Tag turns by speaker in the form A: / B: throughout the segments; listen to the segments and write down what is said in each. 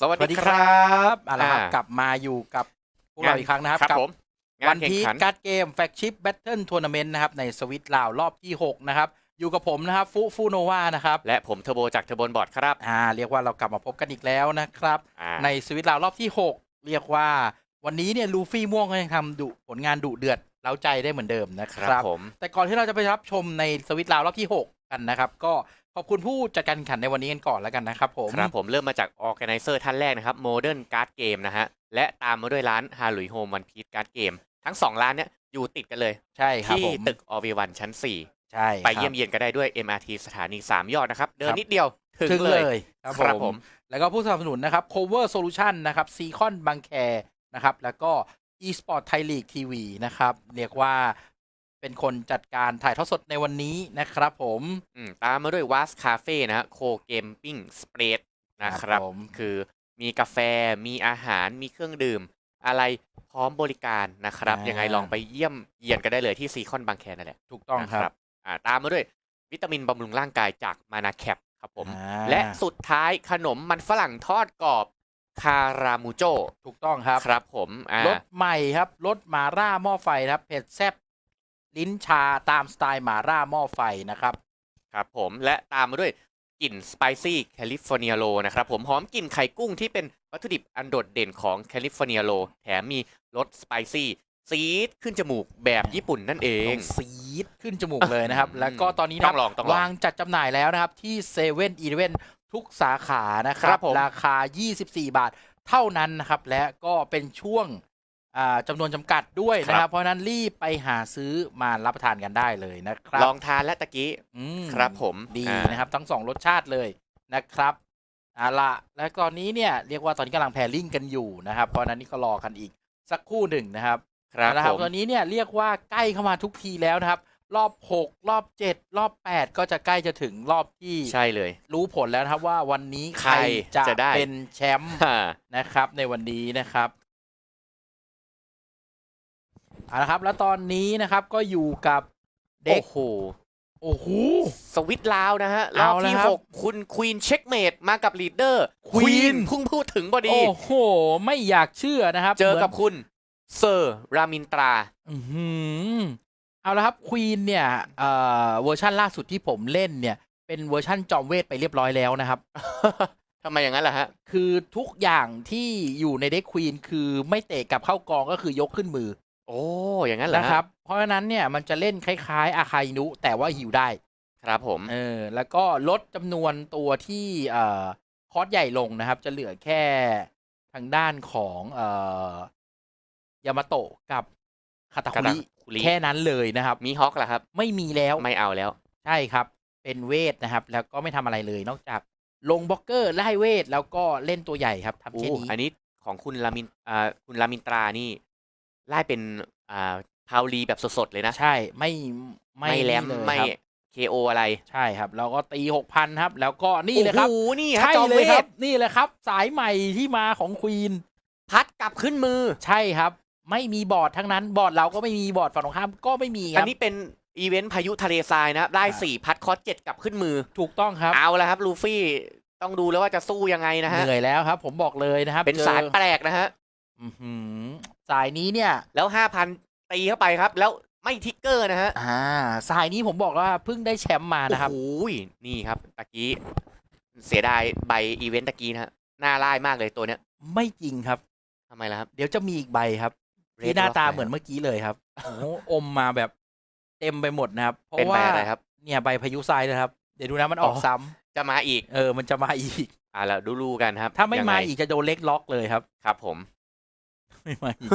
A: สวัส
B: สวัส
A: ดี
B: ดี
A: ค
B: ค
A: รั
B: รับ บเอาละครับ
A: อ่าก
B: กลับมาอยู่กับพวกเราอีกครั้งนะครับ
A: ครับ
B: กั
A: ผมงา
B: วันน
A: แข่ง
B: พี
A: ขัน
B: การ์ดเกมแฟกชิปแบทเทิลทัวร์นาเมนต์นะครับ ในสวิตลาวรอบที่ 6 นะครับ อยู่กับผมนะครับฟูฟูโนวานะครับ
A: และผมเทอร์โบจากเทอร์โบนบอร์ดครับ
B: อ่าเรียกว่าเรากลับมาพบกันอีกแล้วนะครับ
A: อ่า
B: ในสวิตลาวรอบที่ 6 เรียกว่า วันนี้เนี่ยลูฟี่ม่วงก็ยังทำดุผลงานดุเดือดเล้าใจได้เหมือนเดิมนะค
A: ครั
B: รั
A: บ บผม
B: แต่ก่อนที่เราจะไปรับชมในสวิตลาวรอบที่ 6 กันนะครับ ก็ ขอบคุณผู้จัดการแข่งขันในวันนี้กันก่อนแล้วกันนะครับผม
A: ครับผมเริ่มมาจากออ g a แก z เซอร์ท่านแรกนะครับ Modern Card Game นะฮะ และตามมาด้วยร้านฮา l ุยโฮมวันพี e การ์ดเกมทั้ง 2 ร้านเนี้ยอยู่ติดกันเลย
B: ใช่ครับ
A: ที่
B: ผม
A: ตึกอ v 1ชั้น
B: ใช่
A: 4ไป
B: ครับ
A: เยี่ยมเยียนก็ได้ด้วย MRT สถานี 3 ยอดนะครับ เดิ
B: คนรับ
A: นิดเดียวถึง
B: ถึง
A: เล
B: เลยยครับ
A: ครับ
B: ผ
A: ผมม
B: แล้วก็ผู้สนับสนุนนะครับ cover solution นะครับซีคอนบางแคนะครับแล้วก็ e-sport Thai League TV นะครับ เรียกว่า เป็นคนจัดการถ่ายทอดสดในวันนี้นะครับผม
A: อืมตามมาด้วย Was Cafe นะฮะ Co Gaming Spread นะครับ
B: ผม
A: คือมีกาแฟมีอาหารมีเครื่องดื่ม อะไรพร้อมบริการนะครับ
B: อ่ายั
A: ยังไงลองไปเยี่ยมเยียนกันได้เลยที่ซีคอนบางแคนั่นแหละ
B: ถูกต้องครับ
A: นะอ่าตามมาด้วยวิตามินบำรุงร่างกายจากมานาแคปครับผม
B: อ่า
A: และสุดท้ายขนมมันฝรั่งทอดกรอบคารามูโจ
B: ถูกต้องครับ
A: ครับผมอ่าร
B: สใหม่ครับรสหมาร่าหม้อไฟนะครับ เผ็ดแซ่บ ลิ้นชาตามสไตล์หมาร่าหม้อไฟนะครับ
A: ครับผมและตามมาด้วยกลิ่นสไปซี่แคลิฟอร์เนียโรนะครับผมหอมกลิ่นไข่กุ้งที่เป็นวัตถุดิบอันโดดเด่นของแคลิฟอร์เนียโรแถมมีรสสไปซี่ซีดขึ้นจมูกแบบญี่ปุ่นนั่นเอ
B: ต้
A: ง
B: องซีดขึ้นจมูกเลยนะครับ
A: อืม
B: แล้วก็ตอนนี้
A: ต้
B: นะ
A: องลองต้องลอง
B: วางจัดจำหน่ายแล้วนะครับ ที่เซเว่นอีเวนทุกสาขานะค
A: ครั
B: รับ
A: บผม
B: ราคา 24 บาทเท่านั้นนะครับ และก็เป็นช่วงอ่า จำนวนจำกัดด้วยนะครับ เพราะฉะนั้นรีบไปหาซื้อมารับประทานกันได้เลยนะครับ
A: ลองทานและตะกี้
B: อืม
A: ครับผม
B: ดี
A: อ่า
B: นะครับ ทั้งสองรสชาติเลยนะครับเอาละและตอนนี้เนี่ยเรียกว่าตอนนี้กำลังแพรลิ่งกันอยู่นะครับ เพราะฉะนั้นนี่ก็รอกันอีกสักครู่หนึ่งนะครับ
A: ครับ
B: นะค
A: ผ
B: รับ
A: ม
B: ตอนนี้เนี่ยเรียกว่าใกล้เข้ามาทุกทีแล้วนะครับ รอบ 6 รอบ 7 รอบ 8 ก็จะใกล้จะถึงรอบที่
A: ใช่เลย
B: รู้ผลแล้วนะครับว่าวันนี้ใคร
A: ใคร
B: จะ
A: จะได้
B: เป็นแชมป์
A: ฮ่า
B: นะครับในวันนี้นะครับ เอาละครับ แล้วตอนนี้นะครับก็อยู่กับเด็ก
A: โอ้โห
B: โอ้โห
A: สวิตลาวนะฮะร
B: เอา
A: อบ
B: ละ
A: ที่
B: ครับ
A: หกคุณควีนเช็คเมดมากับลีดเดอร์
B: Queen
A: เพิ่งพูดถึงพอดี
B: โอ้โห ไม่อยากเชื่อนะครับ
A: เจอ
B: หมืน
A: กับคุณเซอร์รามินตรา
B: อื้อหือเอาละครับควีนเนี่ยเอ่อเวอร์ชันล่าสุดที่ผมเล่นเนี่ย เป็นเวอร์ชันจอมเวทไปเรียบร้อยแล้วนะครับ
A: ทำไมอย่างนั้นล่ะฮะ
B: คือทุกอย่างที่อยู่ในเด็กควีนคือไม่เตะกลับเข้ากองก็คือยกขึ้นมือ
A: โอ้ อย่างนั้นเหรอ
B: นะ
A: ฮะ
B: ครับ เพราะฉะนั้นเนี่ยมันจะเล่นคล้ายๆ อาคาอินุ แต่ว่าหิวได้
A: ครับผม
B: เออ แล้วก็ลดจำนวนตัวที่เอ่อคอร์สใหญ่ลงนะครับ จะเหลือแค่ทางด้านของเอ่อยามาโตะกับคาตาคุริ
A: คุริ
B: แค่นั้นเลยนะครับ
A: มีฮอกล่ะครับ
B: ไม่มีแล้ว
A: ไม่เอาแล้ว
B: ใช่ครับ เป็นเวทนะครับ แล้วก็ไม่ทำอะไรเลยนอกจากลงบล็อกเกอร์ไล่เวท แล้วก็เล่นตัวใหญ่ครับทำ
A: โอ้
B: แค่นี้
A: อันนี้ของคุณลามินอ่าคุณลามินตรานี่ ไล่เป็นอ่าพาวลีแบบสดๆเลยนะ
B: ใช่ไม่ไม่
A: ไม่แรม
B: นี่เลย
A: ไม่
B: ครับ
A: KO อะไร
B: ใช่ครับ แล้วก็ตีหกพันครับ แล้วก็นี่เลยครับ
A: โอ้โหนี่ฮะ
B: ใช่
A: จอม
B: เล
A: เวย
B: ครั
A: ท
B: บ นี่เลยครับ สายใหม่ที่มาของควีน
A: พัดกลับขึ้นมือ
B: ใช่ครับ ไม่มีบอร์ดทั้งนั้น บอร์ดเราก็ไม่มีบอร์ดฝั่งตรงข้ามก็ไม่มีค
A: อั
B: รั
A: น
B: บ
A: นี้เป็นอีเวนต์พายุทะเลทรายนะครับได้
B: อ่า
A: สี่พัดคอร์สเจ็ดกลับขึ้นมือ
B: ถูกต้องครับ
A: เอาแล้วครับลูฟี่ต้องดูแล้วว่าจะสู้ยังไงนะฮะ
B: เหนื่อยแล้วครับ ผมบอกเลยนะครับ
A: เป็น
B: จอ
A: สารแปลกนะฮะ
B: อื้อหือ สายนี้เนี่ย
A: แล้วห้าพันตีเข้าไปครับ แล้วไม่ทิกเกอร์นะฮะ
B: อ่า สายนี้ผมบอกว่าเพิ่งได้แชมป์มานะครับ
A: โอ้โหนี่ครับตะกี้เสียดายใบอีเวนต์ตะกี้นะฮะน่าไล่มากเลยตัวเนี้ย
B: ไม่จริงครับ
A: ทำไมล่ะครับ
B: เดี๋ยวจะมีอีกใบครับ
A: Red
B: ที่หน้า
A: Rock
B: ตา
A: ไหน
B: เหมือนเมื่อกี้เลยครับโอ้โหอมมาแบบเต็มไปหมดนะครับ เพราะ
A: เป็นใบ
B: ว่า
A: อะไรครับ
B: เนี่ยใบพายุทรายนะครับ เดี๋ยวดูนะมันออก
A: อ๋อ
B: ซ้ำ
A: จะมาอีก
B: เออมันจะมาอีก
A: อ่าแล้วดูดูกันครับ
B: ถ้าไม่
A: ยัง
B: มา
A: ง
B: อีกจะโดนเล็กล็อกเลยครับ
A: ครับผม
B: ไม่มาอีก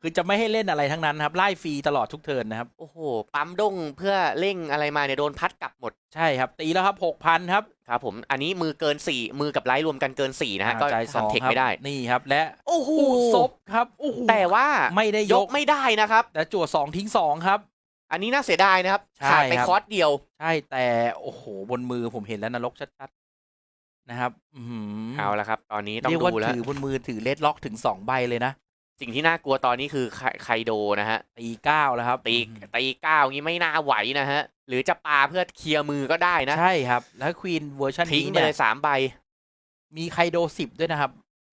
B: คือจะไม่ให้เล่นอะไรทั้งนั้นครับไล่ฟรีตลอดทุกเทิร์นนะครับ
A: โอ้โห ปั๊มดงเพื่อเร่งอะไรมาเนี่ยโดนพัดกลับหมด
B: ใช่ครับ ตีแล้วครับหกพันครับ
A: ครับผม อันนี้มือเกินสี่มือกับไลท์รวมกันเกินสี่นะฮะ ก็
B: จ่ายสอง
A: ทำเทค
B: ครับ
A: ไม่ได้
B: นี่ครับ และ
A: โอ้โห
B: ผู้ซบครับ โอ้โห
A: แต่ว่า
B: ไม่ได้
A: ย
B: ย
A: ก
B: ก
A: ไม่ได้นะครับ
B: แต่จั่วสองทิ้งสองครับ
A: อันนี้น่าเสียดายนะครับ
B: ใช่
A: ขาดไป
B: ครับ
A: คอร์สเดียว
B: ใช่ แต่ โอ้โห บนมือผมเห็นแล้วนรกชัดๆ นะครับอือหือ
A: เอาละครับ ตอนนี้ต้อง
B: เรียกว่า
A: ดูแล้ว
B: ถือบนมือถือเลดล็อกถึงสองใบเลยนะ
A: สิ่งที่น่ากลัวตอนนี้คือไคไคโดนะฮะ
B: ตีเก้าแล้วครับ
A: ตี
B: อืม
A: ตีเก้างี้ไม่น่าไหวนะฮะ หรือจะปาเพื่อเคลียร์มือก็ได้นะ
B: ใช่ครับ แล้วควีนเวอร์ชัน
A: ทิ้ง
B: นี้
A: ไป
B: เนี่
A: เลยยสามใบ
B: มีไคโดสิบด้วยนะครับ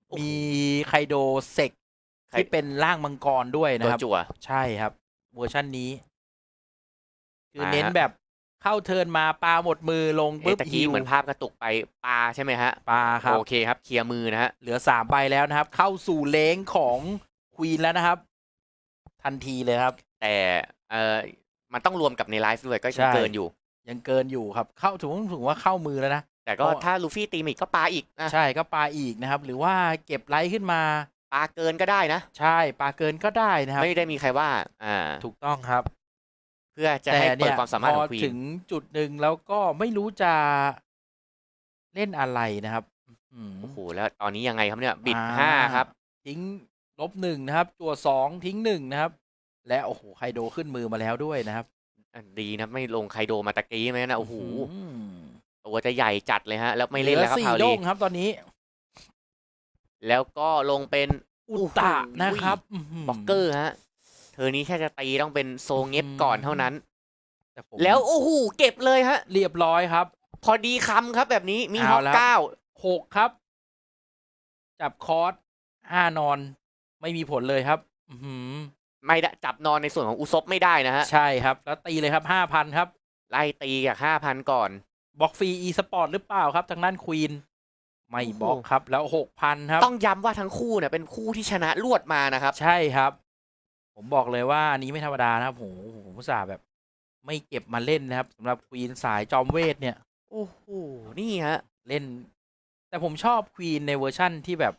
A: โอ้โห
B: มีไคโดเซก
A: ไค
B: ที่เป็นร่างมังกรด้วยนะ
A: ตัว
B: ครับ
A: จั่ว
B: ใช่ครับ เวอร์ชันนี้ คือ
A: มาฮะ
B: เน้นแบบ เข้าเทิร์นมาปลาหมดมือลง
A: เอ๊ะ
B: ปุ๊บ
A: ตะกี้
B: ฮิว
A: เหมือนภาพกระตุกไปปลาใช่ไหมฮะ
B: ปลาครับ
A: โอเคครับเคลียร์มือนะฮะ
B: เหลือสามใบแล้วนะครับ เข้าสู่เลงของควีนแล้วนะครับ ทันทีเลยครับ
A: แต่เออมันต้องรวมกับในไลฟ์ด้วยก็
B: ใช่
A: ยังเกินอยู่
B: ยังเกินอยู่ครับ เข้าถึงถึงว่าเข้ามือแล้วนะ
A: แต่ก็
B: เพราะ
A: ถ้าลูฟี่ตีมอีกก็ปลาอีกนะ
B: ใช่ก็ปลาอีกนะครับ หรือว่าเก็บไลท์ขึ้นมา
A: ปลาเกินก็ได้นะ
B: ใช่ปลาเกินก็ได้นะครับ
A: ไม่ได้มีใครว่าอ่า
B: ถูกต้องครับ
A: เพื่อจะ
B: แต่
A: ให้เปิ
B: เนี่
A: ด
B: ย
A: ความสามารถ
B: พ
A: ข
B: อ
A: องควี
B: ถึ
A: น
B: งจุดหนึ่งแล้วก็ไม่รู้จะเล่นอะไรนะครับอืม
A: โอ้โหแล้วตอนนี้ยังไงครับเนี่ย บิด
B: อ่า
A: ห้าครับ
B: ทิ้งลบหนึ่งนะครับจั่วสองทิ้งหนึ่งนะครับ และโอ้โหไคโดขึ้นมือมาแล้วด้วยนะครับ
A: อะดีนะไม่ลงไคโดมาตะกี้ไหมนะโอ้โห
B: อืม
A: ตัวจะใหญ่จัดเลยฮะ แล้วไม่เล่นแล้วครับ
B: หอสี่
A: คราว
B: โด้
A: นี้
B: งครับ ตอนนี้
A: แล้วก็ลงเป็น
B: อุตะนะครับอื้อหื
A: บ็อกเกอร์ฮะเธอนี้แค่จะตีต้องเป็นโซเง็บ
B: อืม
A: ก่อนเท่านั้น
B: แต่ผม
A: แล้วโอ้โหเก็บเลยฮะ
B: เรียบร้อยครับ
A: พอดีคำครับแบบนี้มีฮ
B: เอา
A: อก
B: แล้ว
A: เก้า
B: หกครับ จับคอร์สห้านอน ไม่มีผลเลยครับ อือหือ
A: ไม่ได้จับนอนในส่วนของอุซบไม่ได้นะฮะ
B: ใช่ครับ แล้วตีเลยครับห้าพันครับ
A: ไล่ตีกับห้าพันก่อน
B: บล็อกฟรีอีสปอร์ตหรือเปล่าครับ ทางด้านควีนไม่
A: โอ้โห
B: บล็อกครับ แล้วหกพันครับ
A: ต้องย้ำว่าทั้งคู่เนี่ยเป็นคู่ที่ชนะรวดมานะครับ
B: ใช่ครับ ผมบอกเลยว่าอันนี้ไม่ธรรมดานะครับโหผมอุตส่าห์แบบ ไม่เก็บมาเล่นนะครับสำหรับควีนสายจอมเวทเนี่ย
A: โอ้โห นี่ฮะ
B: เล่น แต่ผมชอบควีนในเวอร์ชั่นที่แบบ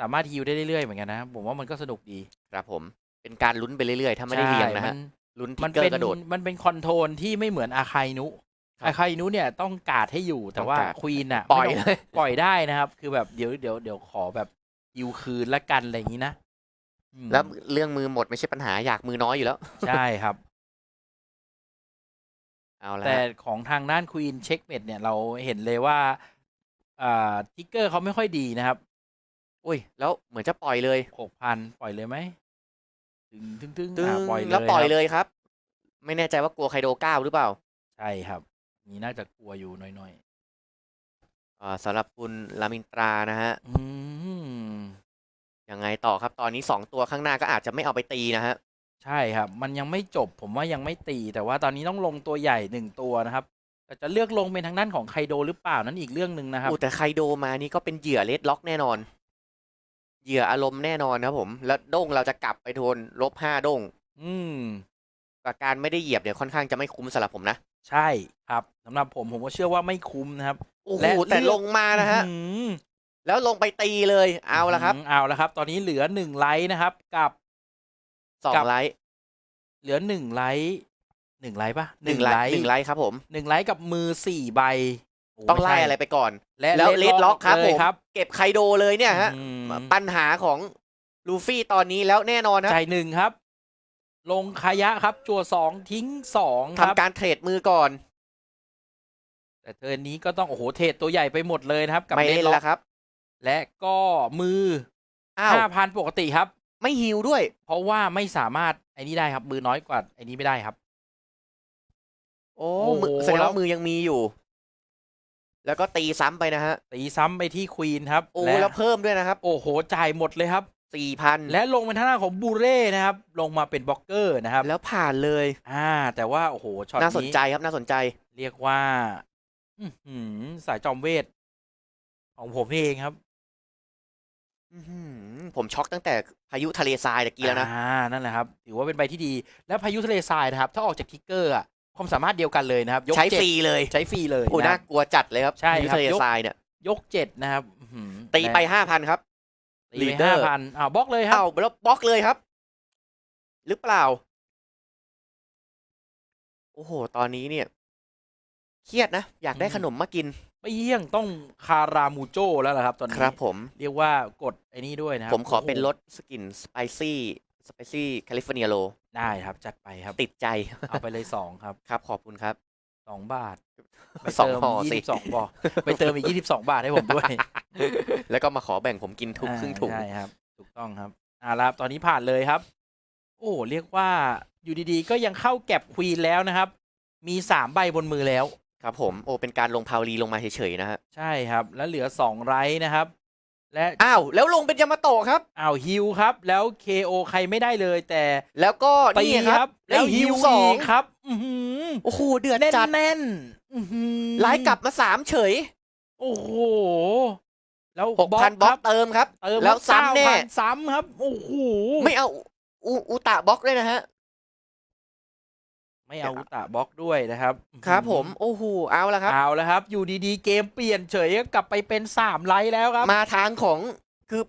B: สามารถฮิวได้เรื่อยๆเหมือนกันนะผมว่ามันก็สนุกดี
A: ครับผม เป็นการลุ้นไปเรื่อยๆ ถ้าไม่ได้เรียงนะ
B: ใช่
A: ฮะ
B: มั
A: ลุ้นทิ
B: มั
A: ก
B: น
A: เกอ
B: เป็น
A: ร์กระโดด
B: มันเป็นคอนโทรลที่ไม่เหมือนอาคายนุ
A: ครับ
B: อาคายนุเนี่ยต้องการดให้อยู่แต่ว่า
A: ต้องการ์ด
B: ควีนอะ
A: ปล่อย
B: ไม่ต้ง
A: เลย
B: ปล่อยได้นะครับ คือแบบเดี๋ยวเดี๋ยวเดี๋ยวขอแบบฮิวคืนละกันอะไรอย่างนี้นะ อืม
A: แล้วเรื่องมือหมดไม่ใช่ปัญหาอยากมือน้อยอยู่แล้ว
B: ใช่ครับ
A: เอาละ
B: แต่
A: ฮะ
B: ของทางด้านควีนเช็คเมดเนี่ยเราเห็นเลยว่าอ่าทิกเกอร์เขาไม่ค่อยดีนะครับ
A: อุ้ยแล้วเหมือนจะปล่อยเลย
B: หกพันปล่อยเลยไหมตึงตึงตึง
A: ตึง
B: อ่าปล่อยเลย
A: แล้วปล่อย
B: ครับ
A: เลยครับ ไม่แน่ใจว่ากลัวไคโดเก้าหรือเปล่า
B: ใช่ครับ นี่น่าจะกลัวอยู่หน่อย
A: อ่าสำหรับคุณลามินตรานะฮะ
B: ๆอืม
A: ยังไง ต่อครับ ตอนนี้สองตัวข้างหน้าก็อาจจะไม่เอาไปตีนะฮะ
B: ใช่ครับ มันยังไม่จบผมว่ายังไม่ตี แต่ว่าตอนนี้ต้องลงตัวใหญ่หนึ่งตัวนะครับแต่จะเลือกลงเป็นทางด้านของไคโดหรือเปล่านั้นอีกเรื่องหนึ่งนะครับ
A: โอ้แต่ไคโดมานี่ก็เป็นเหยื่อเลดล็อกแน่นอน เหยื่ออารมณ์แน่นอนครับผม แล้วโด้งเราจะกลับไปโทนลบห้าโด้ง
B: อืม
A: กับการไม่ได้เหยียบเนี่ยค่อนข้างจะไม่คุ้มสำหรับผมนะ
B: ใช่ครับสำหรับผมผมก็เชื่อว่าไม่คุ้มนะครับ
A: โอ้โห
B: และ
A: แต่
B: เลือก
A: ลงมานะฮะ
B: อื้อหือ
A: แล้วลงไปตีเลยเอาละครับ
B: มเอาละครับ ตอนนี้เหลือหนึ่งไลท์นะครับกับ
A: สอง
B: กับ
A: ไลท์
B: เหลือหนึ่งไลท์หนึ่งไลท์ปะ
A: หนึ่งไลท์หนึ่งไลท์ครับผม
B: หนึ่งไลท์กับมือสี่ใบโต้
A: องไล่
B: ม่ใช่
A: อะไรไปก่อน
B: และ
A: แล้วเลดล็อกครับ
B: เล
A: ผ
B: ย
A: ม
B: ครับ
A: เก็บไคโดเลยเนี่ยฮะ
B: อืม
A: ปัญหาของลูฟี่ตอนนี้แล้วแน่นอนนะ
B: จ่ายหนึ่งครับ ลงขยะครับ จั่วสองทิ้งสองครับ
A: ทำการเทรดมือก่อน
B: แต่เทิร์นนี้ก็ต้อง โอ้โห เทรดตัวใหญ่ไปหมดเลยนะครับ กับ
A: ไม่
B: เล
A: เล่
B: ด
A: น
B: ล็อ
A: แล้
B: ก
A: วครับ
B: และก็มือ
A: อ้าว
B: ห้าพันปกติครับ
A: ไม่ฮิวด้วย
B: เพราะว่าไม่สามารถไอ้นี้ได้ครับ มือน้อยกว่าไอ้นี้ไม่ได้ครับ
A: โอ้
B: โอ้โห
A: มือแสดง
B: แล้ว
A: ว่ามือยังมีอยู่ แล้วก็ตีซ้ำไปนะฮะ
B: ตีซ้ำไปที่ควีนครับ
A: โอ้
B: และ
A: แล้วเพิ่มด้วยนะครับ
B: โอ้โหจ่ายหมดเลยครับ
A: สี่พัน
B: และลงเป็นทางด้านของบูเร่นะครับ ลงมาเป็นบล็อกเกอร์นะครับ
A: แล้วผ่านเลย
B: อ่า แต่ว่าโอ้โหช็อต
A: น่าสน
B: นี้
A: ใจครับน่าสนใจ
B: เรียกว่า อื้อหือสายจอมเวทของผมเองครับ
A: อื้อหือผมช็อกตั้งแต่พายุทะเลทรายตะกี้แล้วนะ
B: อ่านั่นแหละครับถือว่าเป็นใบที่ดี แล้วพายุทะเลทรายนะครับ ถ้าออกจากทิกเกอร์อะความสามารถเดียวกันเลยนะครับยก
A: ใช้
B: เจ็ด
A: ฟรีเลย
B: ใช้ฟรีเลย
A: โอ้
B: นะค
A: น่า
B: รับ
A: กลัวจัดเลยครับ
B: ใช่
A: พายุ
B: ครับ
A: ทะเล
B: ยก
A: ทรายเนี่ย
B: ยกเจ็ดนะครับอื้อหือ
A: ตีไป
B: และ
A: ห้าพันครับ
B: ตีไป
A: leader
B: ห้าพันอ้าวบล็อกเลยครับ
A: เอ้าแล้วบล็อกเลยครับ หรือเปล่า โอ้โห ตอนนี้เนี่ย เครียดนะ อยากได้
B: อืม
A: ขนมมากิน
B: ไม่เยี่ยงต้องคารามูโจแล้วล่ะครับ ตอนนี้
A: ครับผม
B: เรียกว่ากดไอ้นี่ด้วยนะครับ
A: ผมขอเป็น
B: โโห
A: รสสกินสไปซี่สไปซี่แคลิฟอร์เนียโล
B: ได้ครับ จัดไปครับ
A: ติดใจ
B: เอาไปเลยสองครับ
A: ครับ ขอบคุณครับ
B: สองบาทไป
A: สอง
B: เติม
A: ห่อ
B: ยี่
A: สิ
B: สิบสองบอไปเติมอีกยี่สิบสองบาทให้ผมด้วย
A: แล้วก็มาขอแบ่งผมกินทุกครึ่งถุง
B: อ่าใช่ครับ ถูกต้องครับอ่าแล้วตอนนี้ผ่านเลยครับ โอ้เรียกว่าอยู่ดีๆ ก็ยังเข้าแก็บควีนแล้วนะครับ มีสามใบบนมือแล้ว
A: ครับผมโอ้เป็นการลงพาวลีลงมาเฉยๆนะฮะ
B: ใช่ครับ แล้วเหลือสองไรท์นะครับ และ
A: อ้าวแล้วลงเป็นยามาโตะครับ
B: อ้าวฮิวครับ แล้ว KO ใครไม่ได้เลยแต่
A: แล้วก็
B: ตี
A: นี่
B: ค
A: ค
B: รั
A: รั
B: บ บ
A: แล้ว
B: ฮิ
A: ฮิ
B: ว
A: วสอง
B: กครับอื้อหือ
A: โอ้โหเดือด
B: แน่น
A: จัด
B: แน่นๆอื้อหือ
A: ไล่กลับมาสามเฉย
B: โอ้โห แล้ว
A: หกพันบล็อก
B: ครั
A: เติมครับ
B: เติม
A: แล้วซ้ำแน่
B: 9,000ซ้ำครับ โอ้โห
A: ไม่เอาอุอุตะบล็อกด้วยนะฮะ
B: ไม่เอาอุตะบล็อกด้วยนะครับ
A: ครับผม โอ้โห เอาละครับ
B: เอาแล้วครับ อยู่ดีๆ เกมเปลี่ยนเฉยกลับไปเป็นสามไลท์แล้วครับ
A: มาทางของคือ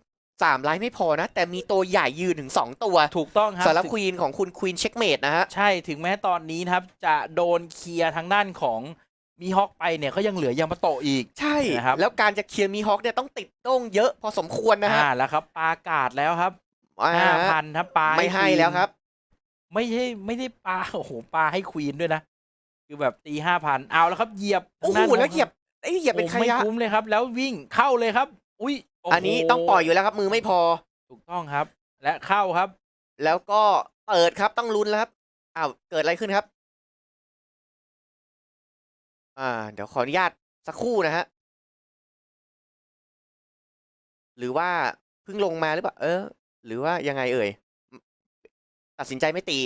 A: สามไลน์ไม่พอนะ แต่มีตัวใหญ่ยืนถึงสองตัว
B: ถูกต้องครับ
A: สารบควีนของคุณควีนเช็คเมดนะฮะ
B: ใช่ถึงแม้ตอนนี้นะครับ จะโดนเคลียร์ทางด้านของมีฮอกไปเนี่ยก็ยังเหลือยามาโตะอีก
A: ใช่
B: นะครับ
A: แล้วการจะเคลียร์มีฮอคเนี่ยต้องติดโต้งเยอะพอสมควรนะฮะ
B: อ่าแล้วครับปลากาดแล้วครับ
A: อ่า
B: ห้าพันครับปลา
A: ไม่ให้
B: ควีน
A: แล้วครับ
B: ไม่ใช่ไม่ได้ปลาโอ้โหปลาให้ควีนด้วยนะ คือแบบตีห้าพันเอาแล้วครับเหยียบ
A: โอ้โห
B: ทางด้าน
A: แล้วเหยียบเอ้ยเหยียบเป็น
B: โอ้
A: ข
B: ไม่
A: ยะ
B: คุ้มเลยครับ แล้ววิ่งเข้าเลยครับ อุ้ยโโห
A: อันนี้ต้องปล่อยอยู่แล้วครับ มือไม่พอ
B: ถูกต้องครับ และเข้าครับ
A: แล้วก็เปิดครับต้องลุ้นแล้วครับอ้าวเกิดอะไรขึ้นครับ อ่า เดี๋ยวขออนุญาตสักครู่นะฮะหรือว่าเพิ่งลงมาหรือเปล่าเออ หรือว่ายังไงเอ่ย ตัดสินใจไม่ตี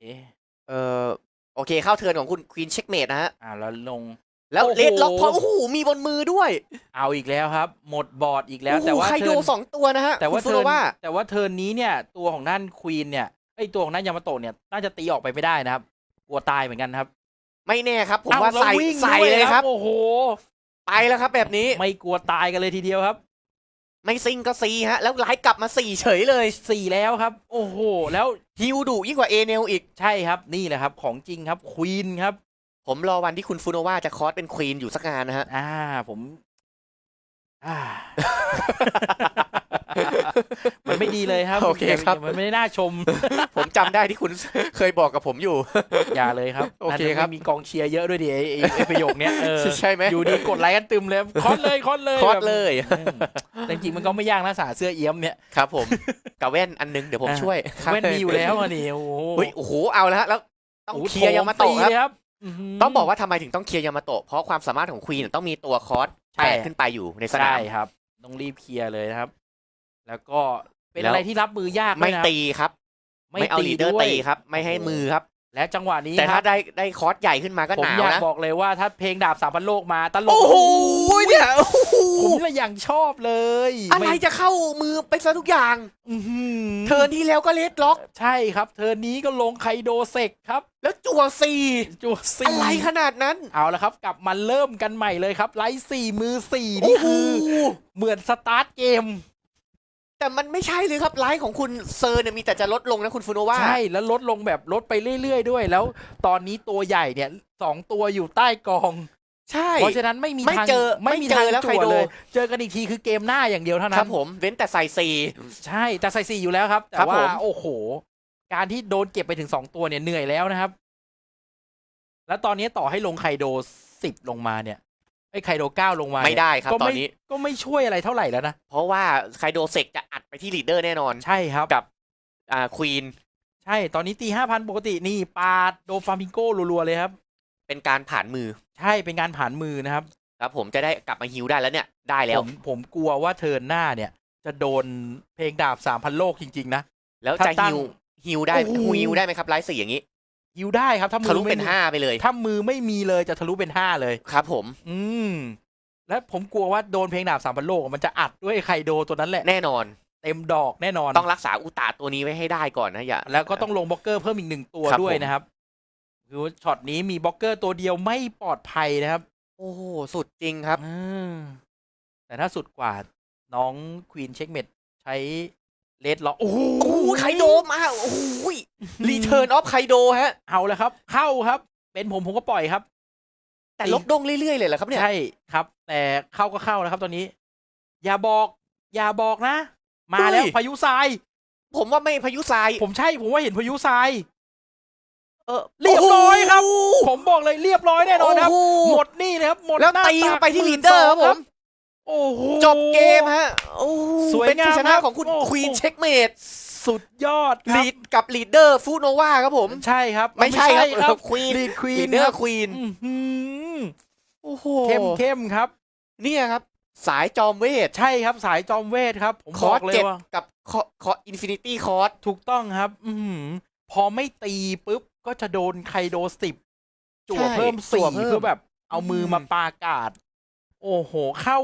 B: เอ๊ะ
A: เออโอเคเข้าเทิร์นของคุณควีนเช็คเมดนะฮะ
B: อ่าแล้วลง
A: แล้ว
B: โอ้โห
A: เลดล็อกพอโอ้โหมีบนมือด้วย
B: เอาอีกแล้วครับ หมดบอร์ดอีกแล้ว
A: โอ้โห
B: แต่ว่า
A: ไคโด
B: เทิร์น
A: สองตัวนะฮะ
B: แต่ว่า
A: คุณ
B: เทิ
A: ฟู
B: ร์น
A: โรว่า
B: แต่ว่าเทิร์นนี้เนี่ย ตัวของด้านควีนเนี่ยไอยตัวของด้านยามาโตะเนี่ยน่าจะตีออกไปไม่ได้นะครับกลัวตายเหมือนกันครับ
A: ไม่แน่ครับ ผม
B: เอ้
A: ว่า
B: แล้
A: ใส่
B: วิ่ง
A: ใส่
B: ด้วย
A: เลยครับ
B: โอ้โห
A: ไปแล้วครับแบบนี้
B: ไม่กลัวตายกันเลยทีเดียวครับ
A: ไม่ซิงก็ซีฮะ แล้วไลฟ์กลับมาสี่เฉยเลย
B: สี่แล้วครับ โอ้โห แล้ว
A: ฮิวดุยิ่งกว่าเอเนลอีก
B: ใช่ครับ นี่แหละครับ ของจริงครับ ควีนครับ
A: ผมรอวันที่คุณฟูโนวาจะคอสเป็นควีนอยู่สักงานนะฮะ
B: อ่า ผม อ่า มันไม่ดีเลยครับ
A: โอเคครับ
B: มันไม่ได้น่าชม
A: ผมจำได้ที่คุณเคยบอกกับผมอยู่
B: อย่าเลยครับ
A: โอเคครับ
B: นั่นไม่มีกองเชียร์เยอะด้วยดิไอ้ไอ้ไอ้ประโยคเนี้ยเออ
A: ใช่ไหม
B: อยู่ดีกดไลค์กันตึมเลยคอสเลยคอสเลย
A: คอส
B: แบบ
A: เลย
B: อืมแต่จริงๆมันก็ไม่ยากนะสาเสื้อเอี้ยมเนี่ย
A: ครับ ผมกับแว่นอันนึงเดี๋ยวผม
B: อ่า
A: ช่วย
B: เว้นมีอยู่แล้วอะนี่โอ้โห
A: เฮ้ยโอ้โหเอาแล้วฮะแล้วต้อง
B: โอ้โห
A: เคลียร์ยามาโตะ
B: ตี
A: ครับ
B: เลยครับหื
A: ต้องบอกว่าทำไมถึงต้องเคลียร์ยามาโตะเพราะความสามารถของควีนต้องมีตัวคอส
B: ใช่
A: แปดขึ้นไปอยู่ในสนา
B: ใช่
A: ม
B: ครับ ต้องรีบเคลียร์เลยนะครับ แล้วก็เป็น
A: แล้ว
B: อะไรที่รับมือยาก
A: ไม่
B: ด้วยนะครับ
A: ตีครับ ไม่เอาลีดเดอร์
B: ด้วย
A: ตีครับ ไม่ให้มือครับ
B: และจังหวะนี้
A: แต่
B: ค
A: ถ้า
B: รับ
A: ได้ได้คอร์สใหญ่ขึ้นมาก็
B: ผม
A: หนาว
B: อยาก
A: นะ
B: บอกเลยว่าถ้าเพลงดาบสามพันโลกมาตลก
A: โอ้โหเนี่ยโอ้โห
B: ผมละอย่างชอบเลย
A: อะไร
B: ม่
A: จะเข้ามือไปซะทุกอย่าง
B: อื้อหือ
A: เทิร์นที่แล้วก็เลดล็อก
B: ใช่ครับ เทิร์นนี้ก็ลงไคโดเซกครับ
A: แล้วจั่วสี่
B: จูซี
A: อะไรขนาดนั้น
B: เอาละครับ กลับมาเริ่มกันใหม่เลยครับ ไลท์สี่มือสี่
A: โอ้
B: นี่
A: โห
B: คือ เหมือนสตาร์ทเกม
A: แต่มันไม่ใช่เลยครับไลฟ์ของคุณเซอร์เนี่ยมีแต่จะลดลงนะคุณฟูโนวา
B: ใช่แล้วลดลงแบบลดไปเรื่อยๆด้วย แล้วตอนนี้ตัวใหญ่เนี่ยสองตัวอยู่ใต้กอง
A: ใช่
B: เพราะฉะนั้นไม่มี
A: ไม่
B: ทาง
A: เจอ
B: ไม่มี
A: ไม่เจ
B: ทาง
A: อแล้ว
B: จั่
A: ไคโด
B: เลย เจอกันอีกทีคือเกมหน้าอย่างเดียวเท่า
A: ค
B: นั้
A: รั
B: น
A: บผมเว้นแต่ใส่สี่
B: ใช่แต่ใส่สี่อยู่แล้วครับ แต่
A: ครับ
B: ว่า
A: ผม
B: โอ้โห การที่โดนเก็บไปถึงสองตัวเนี่ยเหนื่อยแล้วนะครับ แล้วตอนนี้ต่อให้ลงไคโดสิบลงมาเนี่ย ไอ้ไคโดเก้าลงมา
A: ไม่
B: เนี่ย
A: ได้ครับ
B: ก็
A: ตอ
B: ไม่
A: นนี้
B: ก็ไม่ช่วยอะไรเท่าไหร่แล้วนะ
A: เพราะว่าไคโดเซกจะอัดไปที่ลีดเดอร์แน่นอน
B: ใช่ครับ
A: กับอ่าควีน
B: ใช่ตอนนี้ตีห้าพันปกตินี่ปาดโดฟามิงโกรัวๆเลยครับ
A: เป็นการผ่านมือ
B: ใช่เป็นการผ่านมือนะครับ
A: ครับผมจะได้กลับมาฮิวได้แล้วเนี่ยได้แล้
B: ผ
A: ว
B: มผมกลัวว่าเทิร์นหน้าเนี่ย จะโดนเพลงดาบสามพันโลกจริง ๆ นะ
A: แล้ว
B: ถ้า
A: จะ
B: ตั้
A: ฮิ
B: ง
A: วฮิวได้
B: โอ้โห
A: ฮิวได้ไหมครับไลฟ์สี่อย่างนี้
B: ยิวได้ครับถ้ามื
A: ทะลุ
B: ไม่
A: เป็น
B: มี
A: ห้าไปเลย
B: ถ้ามือไม่มีเลยจะทะลุเป็นห้าเลย
A: ครับผม
B: อืม และผมกลัวว่าโดนเพลงดาบสามพันโลกมันจะอัดด้วยไคโดตัวนั้นแหละ
A: แน่นอน
B: เต็มดอกแน่นอน
A: ต้องรักษาอุตาตัวนี้ไว้ให้ได้ก่อนนะอย่า
B: แล้วก็ต้องลงบล็อกเกอร์เพิ่มอีกหนึ่งตัว
A: ครับ
B: ด้วย
A: ผม
B: นะครับคือช็อตนี้มีบล็อกเกอร์ตัวเดียวไม่ปลอดภัยนะครับ
A: โอ้โหสุดจริงครับ
B: อืมแต่ถ้าสุดกว่าน้องควีนเช็คเมดใช้ เลดล็อกโอ้โห
A: โอ้โหไคโดมาโอ้โหรีเทิร์นออฟไคโดฮะ
B: เอาแล้วครับ เข้าครับ เป็นผมผมก็ปล่อยครับ
A: แต่ลบดงเรื่อยๆเลยเหรอครับเนี่ย
B: ใช่ครับ แต่เข้าก็เข้าแล้วครับตอนนี้ อย่าบอก อย่าบอกนะ มาแล้วพายุทราย
A: ผมว่าไม่พายุทราย
B: ผมใช่ผมว่าเห็นพายุทราย
A: เออ
B: เรียบร้อยครับ
A: โโห
B: ผมบอกเลยเรียบร้อยแน่นอนครับ
A: โโห
B: มดนี่นะครับ หมด
A: แล้ว
B: หน้า
A: ตีเข้าไปที่
B: ตัก
A: ลีดเดอร์ครับผม
B: โอ้โห
A: จบเกมฮะโอ้โห
B: สวย
A: เป็น
B: งาม
A: ชัยชนะครับของคุณ
B: โอ้โห
A: ควีนเช็คเมด
B: สุดยอดครั
A: ลี
B: บ
A: ดกับลีดเดอร์ฟูโนวาครับผม
B: ใช่ครับ
A: ไม่ใช่ครับควีน
B: ลีดควี
A: ลี
B: น
A: ดเดอร์ควีน
B: ม
A: โอ้โห
B: เข้มเข้มครับ
A: เนี่ยครับ สายจอมเวท
B: ใช่ครับสายจอมเวทครับ ผม
A: ค
B: บ
A: อ
B: อ
A: ร์ส
B: กเลย
A: เจ็ด
B: ว่า
A: กับคอคออินฟินิตี้คอร์ส
B: ถูกต้องครับ อือหือพอไม่ตีปุ๊บ ก็จะโดนไคโดสิบจั่ว
A: ใช่
B: เพิ่ม
A: จั่
B: สี่
A: วเพิ่ม
B: คือแบบ เอามือมา
A: อืม
B: ปากาด โอ้โห เข้า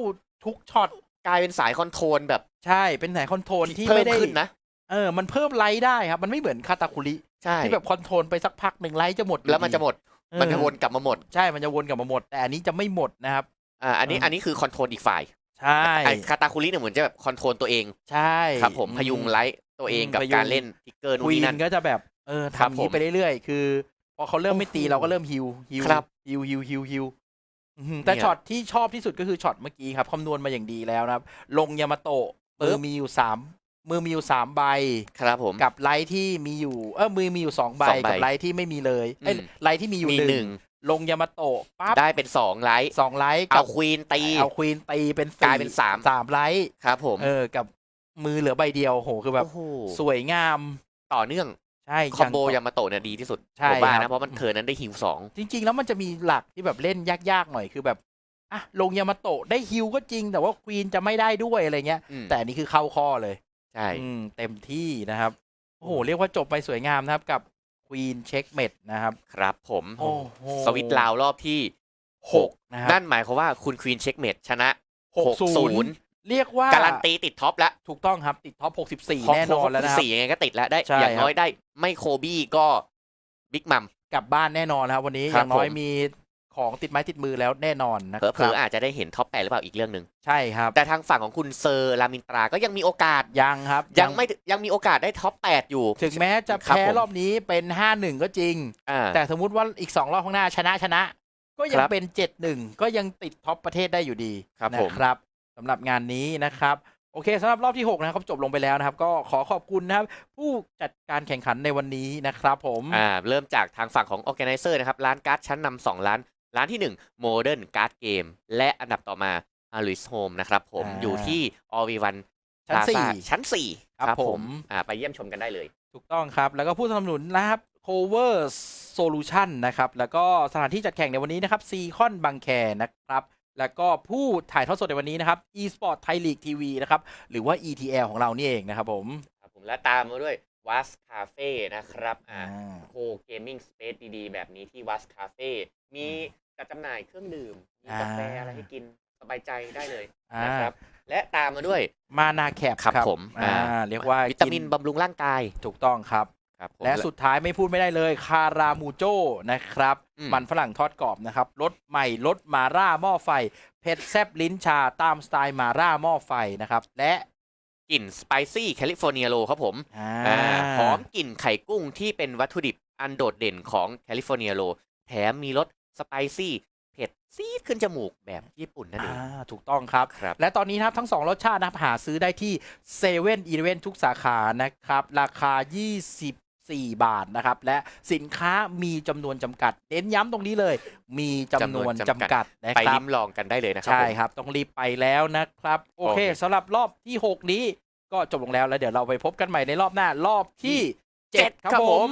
B: ทุกช็อต
A: กลายเป็นสายคอนโทรลแบบ
B: ใช่เป็นสายคอนโทรลที่
A: เพิ่
B: ไม่
A: ม
B: ได้
A: ขึ้นนะ
B: เออมันเพิ่มไลท์ได้ครับ มันไม่เหมือนคาตาคุริ
A: ใช่
B: ที่แบบคอนโทรลไปสักพักหนึ่งไลท์จะหมดอยู่
A: แล้วมันจะหมด
B: เออ
A: มันจะวนกลับมาหมด
B: ใช่มันจะวนกลับมาหมด แต่อันนี้จะไม่หมดนะครับ
A: อ่า อันนี้
B: เอออั
A: อันนี้คือคอนโทรลอีกฝ่าย
B: ใช่
A: ไอ้คาตาคุริเนี่ยเหมือนจะแบบคอนโทรลตัวเอง
B: ใช่
A: ครับผม พยุง
B: อืม
A: ไลท์ตัวเอง
B: อืม
A: กับ
B: พยุง
A: การเล่นทิกเกอร์นู่
B: คนวี
A: นี่
B: น
A: นั่น
B: ก็จะแบบเออ
A: ครับ
B: ทำอย่าง
A: ผ
B: นี้
A: ม
B: ไปเรื่อยๆคือ พอเขาเริ่มไม่ตี
A: โอ้โห
B: เราก็เริ่มฮิวฮิว
A: ครับ
B: ฮิวฮิวฮิวฮิวอื้อหือ แต่
A: เนี่ย
B: ช็อตที่ชอบที่สุดก็คือช็อตเมื่อกี้ครับคำนวณมาอย่างดีแล้วนะครับ ลงยามาโตะ
A: ปึ๊
B: มือบมีอยู่สามมือมีอยู่สามใบ
A: ครับผม
B: กับไลท์ที่มีอยู่เออมือมีอยู่สองใบ
A: สองใบ
B: กับไลท์ที่ไม่มีเลยเอ้ย
A: อืม
B: ไลท์ที่มีอยู่
A: มี
B: ห
A: ห
B: นึ่
A: นึ่
B: ง
A: ง
B: ลงยามาโตะปั๊บ
A: ได้เป็นสองไลท์
B: สองไลท์กั
A: เอา
B: บ
A: ควีนตี
B: เอาควีนตีเป็น
A: กลายเป็นสาม
B: สามไลท์
A: ครับผม
B: เออกับมือเหลือใบเดียวโหคือแบบ
A: โอ้โห
B: สวยงาม
A: ต่อเนื่อง
B: ใช่
A: คอมโบ
B: ย่ง
A: ยามาโตะเนี่ยดีที่สุด
B: ใช่
A: ผมว่า
B: ครั
A: นะ
B: บ
A: เพราะมันเธอนั้นได้ฮิวสอง
B: จริง ๆ แล้วมันจะมีหลักที่แบบเล่นยากๆหน่อยคือแบบอะลงยามาโตะได้ฮิวก็จริง แต่ว่าควีนจะไม่ได้ด้วยอะไรเงี้ย
A: อืม
B: แต่อันนี้คือเข้าข้อเลย
A: ใช่
B: อืมเต็มที่นะครับ โอ้โห เรียกว่าจบไปสวยงามนะครับกับควีนเช็คเมดนะครับ
A: ครับผม
B: โอ้โห
A: สวิตช์ลาวรอบที่
B: หกนะครับ
A: นั่นหมายความว่าคุณควีนเช็คเมดชนะ
B: หกศูนย์
A: 60
B: เรียกว่า
A: การันตีติดท็อปแล้ว
B: ถูกต้องครับติดท็อป 64 แน่นอนแล้วนะครับ
A: สี่ยังไงก็ติดแล้วได้
B: ใช่
A: อย่างน้อย
B: ครับ
A: ได้ไม่โคบี้ก็บิ๊กมัม
B: กลับบ้านแน่นอนนะครับวันนี้
A: ค
B: อ
A: รับ
B: ย่างน้อย
A: ผม
B: มีของติดไม้ติดมือแล้วแน่นอนนะค
A: เผ
B: รั
A: ลอๆอาจจะได้เห็นท็อปแปดหรือเปล่าอีกเรื่องหนึ่ง
B: ใช่ครับ
A: แต่ทางฝั่งของคุณเซอร์รามินตราก็ยังมีโอกาส
B: ยังครับ
A: ยังไม่ยังมีโอกาสได้ท็อปแปดอยู่
B: ถึงแม้จะ
A: ครับ
B: แพ้
A: ผม
B: รอบนี้เป็น5-1ก็จริง
A: อ่า
B: แต่สมมุติว่าอีก2รอบข้างหน้าชนะชนะ ก็ยั
A: ค
B: ง
A: รับ
B: เป็น7-1ก็ยังติดท็อปประเทศได้อยู่ดี
A: ครับ
B: นะ
A: ผม
B: ครับ สำหรับงานนี้นะครับโอเคสำหรับรอบที่ 6 นะครับจบลงไปแล้วนะครับ ก็ขอขอบคุณนะครับ ผู้จัดการแข่งขันในวันนี้นะครับผม
A: อ่าเริ่มจากทางฝั่งของ Organizer นะครับ ร้านการ์ดชั้นนำสองร้าน ร้านที่ 1 Modern Card Game และอันดับต่อมา a l u s Home นะครับผม
B: อ่า
A: อยู่ที่ All v 1
B: ชั้น
A: ชั้น 4
B: ครับผม
A: อ่าไปเยี่ยมชมกันได้เลย
B: 4ถูกต้องครับ แล้วก็ผู้สนับสนุนนะครับ Cover Solution นะครับ แล้วก็สถานที่จัดแข่งในวันนี้นะครับซีคอนบางแคนะครับ แล้วก็ผู้ถ่ายทอดสดในวันนี้นะครับ eSport Thai League TV นะครับ หรือว่า ETL ของเรานี่เองนะครับผม
A: ครับผมและตามมาด้วย Was Cafe นะครับอ่า
B: อ่า
A: โคเกมมิ่งสเปซดีๆ แบบนี้ที่ Was Cafe มีจัดจำหน่ายเครื่องดื่ม มีกาแฟ
B: อ่า
A: อะไรให้กินสบายใจได้เลย
B: อ่า
A: นะครับ และตามมาด้วย
B: มานาแคป
A: ครับผม
B: อ่า
A: อ่า
B: เรียกว่า
A: วิตามิน
B: กิ
A: บำรุงร่างกาย
B: ถูกต้องครับ
A: ครับผม
B: และสุดท้ายไม่พูดไม่ได้เลยคารามูโจนะครับ
A: อืม
B: มันฝรั่งทอดกรอบนะครับรสใหม่รสมาร่าหม้อไฟเผ็ดแซบลิ้นชาตามสไตล์มาร่าหม้อไฟนะครับ และ
A: กลิ่นสไปซี่แคลิฟอร์เนียโรครับผม
B: อ่า
A: อ่าหอมกลิ่นไข่กุ้งที่เป็นวัตถุดิบอันโดดเด่นของแคลิฟอร์เนียโรแถมมีรสสไปซี่เผ็ดซีดขึ้นจมูกแบบญี่ปุ่นนั่นเอง
B: อ่าถูกต้องครับ
A: ครับ
B: และตอนนี้นะครับทั้ง 2 รสชาตินะครับหาซื้อได้ที่เซเว่นอีเลเวนทุกสาขานะครับ ราคา 24บาทนะครับ และสินค้ามีจำนวนจำกัดเน้นย้ำตรงนี้เลย มีจำนวนจำกัดนะ
A: ไป
B: ครับ
A: ลิ้มลองกันได้เลยนะครับ
B: ใช่
A: ผม
B: ครับ ต้องรีบไปแล้วนะครับ โอเค
A: โอเค
B: สำหรับรอบที่ 6 นี้ก็จบลงแล้วแล้วเดี๋ยวเราไปพบกันใหม่ในรอบหน้า รอบที่ 7 ครับผม